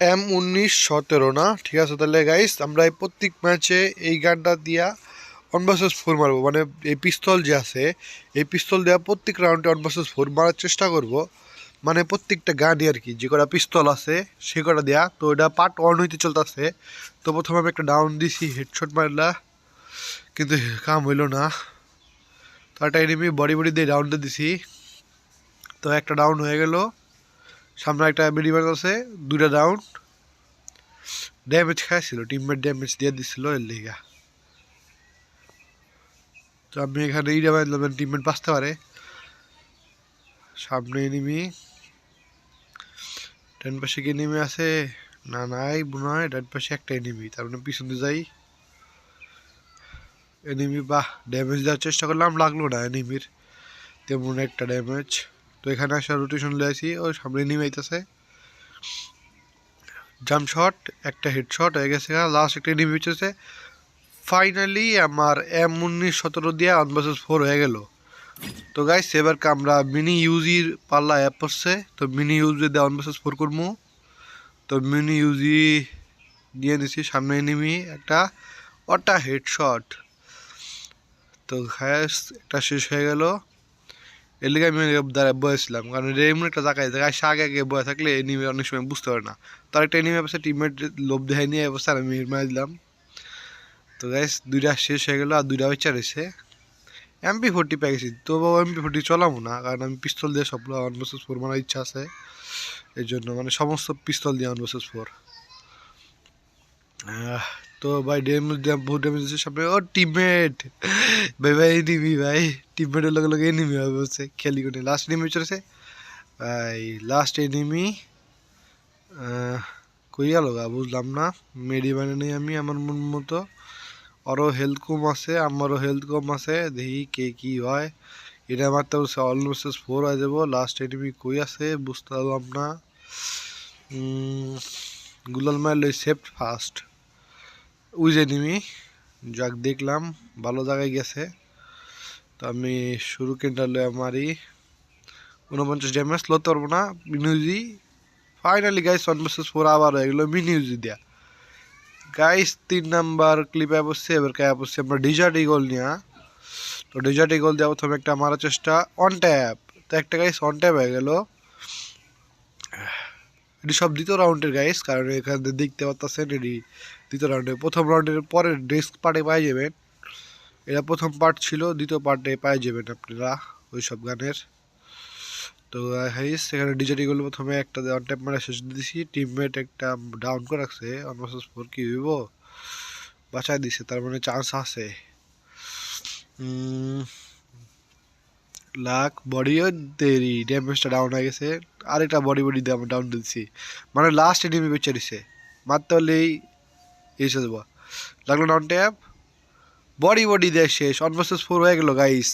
M উনিশ সতেরো, না? ঠিক আছে, তাহলে গাইস আমরা এই প্রত্যেক ম্যাচে এই গানটা দিয়া ওয়ান ভার্সেস ফোর মারবো। মানে এই পিস্তল যে আছে, এই পিস্তল দেওয়া প্রত্যেক রাউন্ডে ওয়ান ভার্সেস ফোর মারার চেষ্টা করব। মানে প্রত্যেকটা গানই আর কি, যে কটা পিস্তল আছে, সে কটা দেয়া। তো এটা পার্ট ওয়ান হইতে চলতেছে। তো প্রথমে আমি একটা ডাউন দিছি হেডশট মারলা। কিন্তু কাম হইল না। তো একটা এনিমি বডি বডি দিয়ে ডাউনটা দিছি। তো একটা ডাউন হয়ে গেল। সামনে একটা মিডিমার আছে, দুইটা ডাউন ড্যামেজ খাইছিল টিমমেট ড্যামেজ দিয়ে দিছিল এর লিগা। তো আমি এখানে এই ড্যামেজ টিমমেট বাঁচতে পারে। সামনে এনিমি ডান পাশে কি এনিমি আছে? না, নাই, মনে ডান পাশে একটা এনিমি তার মানে পিছনে যাই। এনিমি বাহ ড্যামেজ দেওয়ার চেষ্টা করলাম, লাগল না এনিমির তেমন একটা ড্যামেজ তো এখানে আসা রোটেশন লিয়েছি ওই সামনে এনিমি আইতেছে। জাম্প শট একটা হেড শট হয়ে গেছে লাস্ট একটা এনিমি হচ্ছে ফাইনালি আমার এম উনিশ সতেরো দিয়ে ভার্সেস ফোর হয়ে গেল। তো গাইস এবার আমরা মিনি ইউজির পাল্লা অ্যাপ পড়ছে তো মিনি ইউজি দিয়ে ভার্সেস ফোর করব। তো মিনি ইউজি দিয়ে নিছি, সামনে এনিমি একটা ওটা হেড শট তো গ্যাস একটা শেষ হয়ে গেল। এর লিগে আমি দ্বারা বয়েছিলাম। কারণ এটা এমন একটা জায়গায় জায়গায় সে আগে বয়ে থাকলে এনিমি অনেক সময় বুঝতে পারে না। তার একটা এনিমি অবস্থা টিমমেট লোভ দেখায় নিয়ে অবস্থা আমি মারা দিলাম। তো গাইস দুইটা শেষ হয়ে গেলো আর দুইটা বেচা রয়েছে। এমপি ফোরটি পেয়ে গেছি। তো এমপি ফোরটি চলাবো না, কারণ আমি পিস্তল দিয়ে সবগুলো ওয়ান ভার্সেস ফোর মারার ইচ্ছা আছে। এর জন্য মানে সমস্ত পিস্তল দিয়ে ওয়ান ভার্সেস ফোর তো ভাই বহুত ড্যামেজ দিচ্ছে সামনে। ও টিমমেট ভাই ভাই এনিমি ভাই। টিমমেটের লগে লগে এনিমি হবে হচ্ছে খেলি কোনে? লাস্ট এনিমি চলেছে? ভাই লাস্ট এনিমি কই গেল গা? বুঝলাম না। মেডি মানে নেই আমি, আমার মন মতো। আরও হেলথ কম আছে, আমারও হেলথ কম আছে। দেখি কে কি হয়। এটা মারতে বলছে অলমোস্ট ফোর হয়ে যাব। লাস্ট এনিমি কই আছে, বুঝতে পারলাম না। গুলাল মারলে সেফট ফার্স্ট যে নিমি, যাক দেখলাম, ভালো জায়গায় গেছে। তো আমি শুরু কেন্টালে মারি। উনপঞ্চাশ ড্যামেজ লড়তে পারব না mini Uzi finally guys one versus four আবার হয়ে গেলো মিনিউজি দেয়া। গাইস তিন নাম্বার ক্লিপে বসছে, এবার কে বসছে আমরা ডিজার্ট ইগল নিয়া। তো ডিজার্ট ইগল দেওয়া প্রথমে একটা মারার চেষ্টা অন ট্যাপ তো একটা গাইস অন ট্যাপ হয়ে গেল। এটি সব দ্বিতীয় রাউন্ডের গাইস কারণ এখানে দেখতে পাচ্ছেন এটি দ্বিতীয় রাউন্ডে প্রথম রাউন্ডের পরের ডেস্ক পার্টে পাই যাবেন এটা প্রথম পার্ট ছিল, দ্বিতীয় পার্টে পাই যাবেন আপনারা ওই সব গানের। তো হাইস সেখানে ডিজাইনগুলো প্রথমে একটা অন টাইপ মারা শেষ দিছি। টিমমেট একটা ডাউন করে রাখছে ভার্সেস ফোর কি হইব? বাঁচায় দিছে, তার মানে চান্স আছে। লাখ বডিও দেরি ড্যামেজটা ডাউন হয়ে গেছে। আরেকটা বডি বডি দিয়ে ডাউন দিচ্ছি মানে লাস্ট এডিমি বেচে দিছে। মারতে হলেই এসে দেবো। লাগল ডাউন ট্যাপ বডি বডি দেয় শেষ। অনভার্সেস ফোর হয়ে গেল গাইস